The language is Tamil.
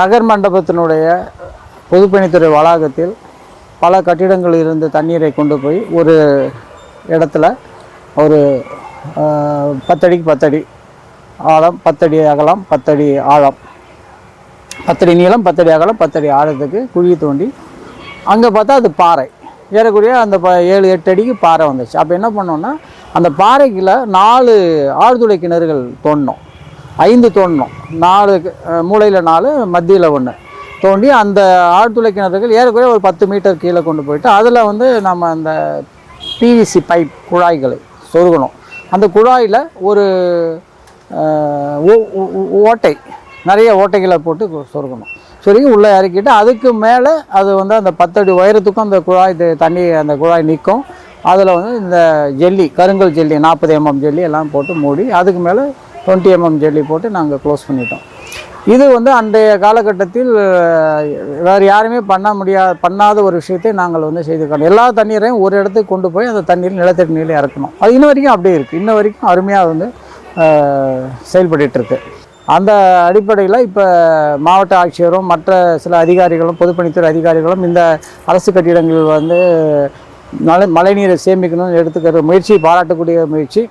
நகர் மண்டபத்தினுடைய பொதுப்பணித்துறை வளாகத்தில் பல கட்டிடங்களில் இருந்து தண்ணீரை கொண்டு போய் ஒரு இடத்துல ஒரு பத்தடிக்கு பத்தடி ஆழம் பத்தடி அகலம் பத்தடி ஆழம். பத்தடி நீளம் பத்தடி அகலம் பத்தடி ஆழத்துக்கு குழி தோண்டி அங்கே பார்த்தா அது பாறை. ஏறக்குறைய அந்த ப ஏழு எட்டு அடிக்கு பாறை வந்துச்சு. அப்போ என்ன பண்ணோன்னா அந்த பாறைக்குள்ள நாலு ஆழ்துளை கிணறுகள் தோண்டினோம் ஐந்து தோண்டணும். நாலு மூளையில் நாலு மத்தியில் ஒன்று தோண்டி அந்த ஆழ்துளை கிணறுகள் ஏறக்குறைய ஒரு பத்து மீட்டர் கீழே கொண்டு போயிட்டு அதில் வந்து நம்ம அந்த பிவிசி பைப் குழாய்களை சொருகணும். அந்த குழாயில் ஒரு ஓட்டை நிறைய ஓட்டைகளை போட்டு சொருகணும். சொருகி உள்ளே இறக்கிட்டு அதுக்கு மேலே அது வந்து அந்த பத்தடி உயரத்துக்கும் அந்த குழாய் தண்ணி அந்த குழாய் நிற்கும். அதில் வந்து இந்த ஜெல்லி கருங்கல் ஜெல்லி நாற்பது எம்எம் ஜெல்லி எல்லாம் போட்டு மூடி அதுக்கு மேலே டுவெண்ட்டி எம்எம் ஜெல்லி போட்டு நாங்கள் க்ளோஸ் பண்ணிட்டோம். இது வந்து அன்றைய காலகட்டத்தில் வேறு யாருமே பண்ண முடியா பண்ணாத ஒரு விஷயத்தை நாங்கள் வந்து செய்திருக்கோம் எல்லா தண்ணீரையும் ஒரு இடத்துக்கு கொண்டு போய் அந்த தண்ணீர் நிலத்தடி நீரில் இறக்கணும். அது இன்ன வரைக்கும் அப்படியே இருக்குது இன்ன வரைக்கும் அருமையாக வந்து செயல்பட்டுருக்கு அந்த அடிப்படையில் இப்போ மாவட்ட ஆட்சியரும் மற்ற சில அதிகாரிகளும் பொதுப்பணித்துறை அதிகாரிகளும் இந்த அரசு கட்டிடங்கள் வந்து மழை மழைநீரை சேமிக்கணும்னு எடுத்துக்கிற முயற்சி பாராட்டக்கூடிய முயற்சி